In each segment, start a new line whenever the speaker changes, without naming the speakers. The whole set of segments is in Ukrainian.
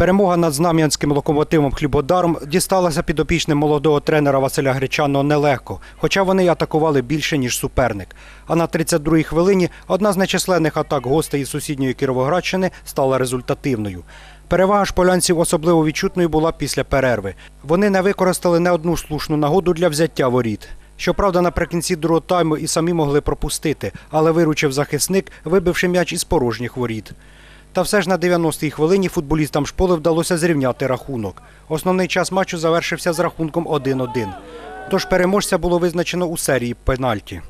Перемога над знам'янським локомотивом Хлібодаром дісталася підопічним молодого тренера Василя Гречаного нелегко, хоча вони атакували більше, ніж суперник. А на 32-й хвилині одна з нечисленних атак гостей із сусідньої Кіровоградщини стала результативною. Перевага шполянців особливо відчутною була після перерви. Вони не використали не одну слушну нагоду для взяття воріт. Щоправда, наприкінці другого тайму і самі могли пропустити, але виручив захисник, вибивши м'яч із порожніх воріт. Та все ж на 90-й хвилині футболістам шполи вдалося зрівняти рахунок. Основний час матчу завершився з рахунком 1-1. Тож переможця було визначено у серії пенальті.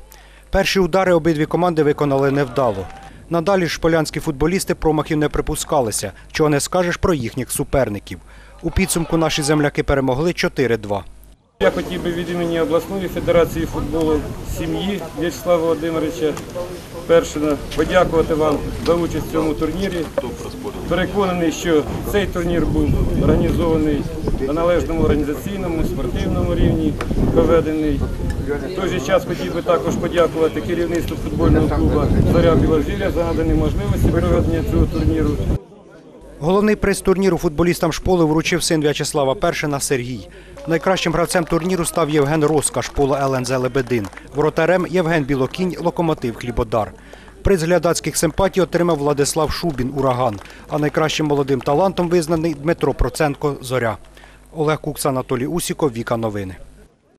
Перші удари обидві команди виконали невдало. Надалі шполянські футболісти промахів не припускалися, чого не скажеш про їхніх суперників. У підсумку наші земляки перемогли 4-2.
Я хотів би від імені обласної федерації футболу сім'ї В'ячеслава Володимировича Першина подякувати вам за участь в цьому турнірі. Переконаний, що цей турнір був організований на належному організаційному, спортивному рівні, проведений. В той же час хотів би також подякувати керівництву футбольного клубу Зоря Білозір'я за надані можливості проведення цього турніру.
Головний приз турніру футболістам шполи вручив син В'ячеслава Першина Сергій. Найкращим гравцем турніру став Євген Розкаш, поло ЛНЗ Лебедин. Воротарем Євген Білокінь, локомотив Хлібодар. Приз глядацьких симпатій отримав Владислав Шубін Ураган. А найкращим молодим талантом визнаний Дмитро Проценко Зоря. Олег Кукс, Анатолій Усіков, Віка Новини.